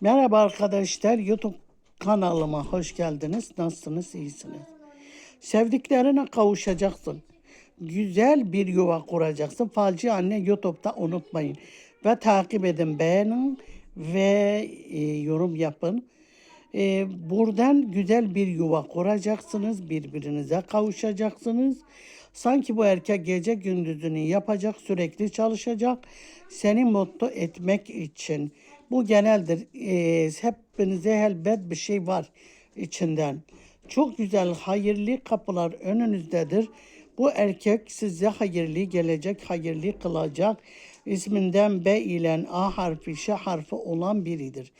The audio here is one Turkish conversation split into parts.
Merhaba arkadaşlar, YouTube kanalıma hoş geldiniz. Nasılsınız, iyisiniz? Sevdiklerine kavuşacaksın. Güzel bir yuva kuracaksın. Falcı Anne YouTube'da unutmayın. Ve takip edin, beğenin ve e, yorum yapın. E, buradan güzel bir yuva kuracaksınız. Birbirinize kavuşacaksınız. Sanki bu erkek gece gündüzünü yapacak, sürekli çalışacak. Seni mutlu etmek için. Bu geneldir. E, hepinize elbet bir şey var içinden. Çok güzel, hayırlı kapılar önünüzdedir. Bu erkek size hayırlı gelecek, hayırlı kılacak. İsminden B ile A harfi, Ş harfi olan biridir.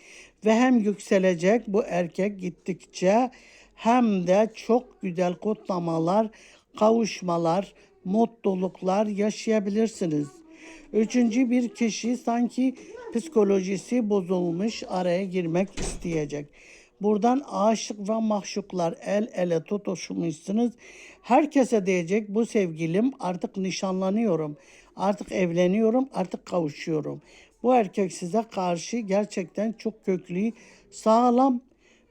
Ve hem yükselecek bu erkek gittikçe hem de çok güzel kutlamalar, kavuşmalar, mutluluklar yaşayabilirsiniz. Üçüncü bir kişi sanki psikolojisi bozulmuş araya girmek isteyecek. Buradan aşık ve mahşuklar el ele tutuşmuşsunuz. Herkese diyecek bu sevgilim artık nişanlanıyorum. Artık evleniyorum, artık kavuşuyorum. Bu erkek size karşı gerçekten çok köklü, sağlam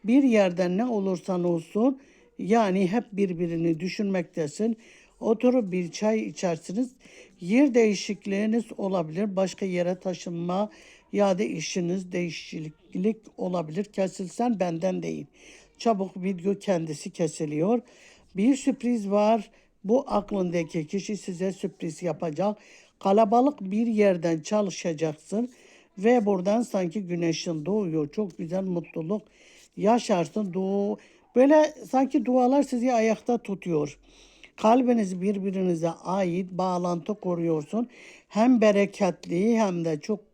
bir yerden ne olursan olsun yani hep birbirini düşünmektesin. Oturup bir çay içersiniz. Yer değişikliğiniz olabilir. Başka yere taşınma ya da işiniz değişiklik olabilir. Kesilsen benden değil. Çabuk video kendisi kesiliyor. Bir sürpriz var. Bu aklındaki kişi size sürpriz yapacak. Kalabalık bir yerden çalışacaksın ve buradan sanki güneşin doğuyor. Çok güzel mutluluk yaşarsın. Doğu böyle sanki dualar sizi ayakta tutuyor. Kalbiniz birbirinize ait bağlantı kuruyorsun. Hem bereketli hem de çok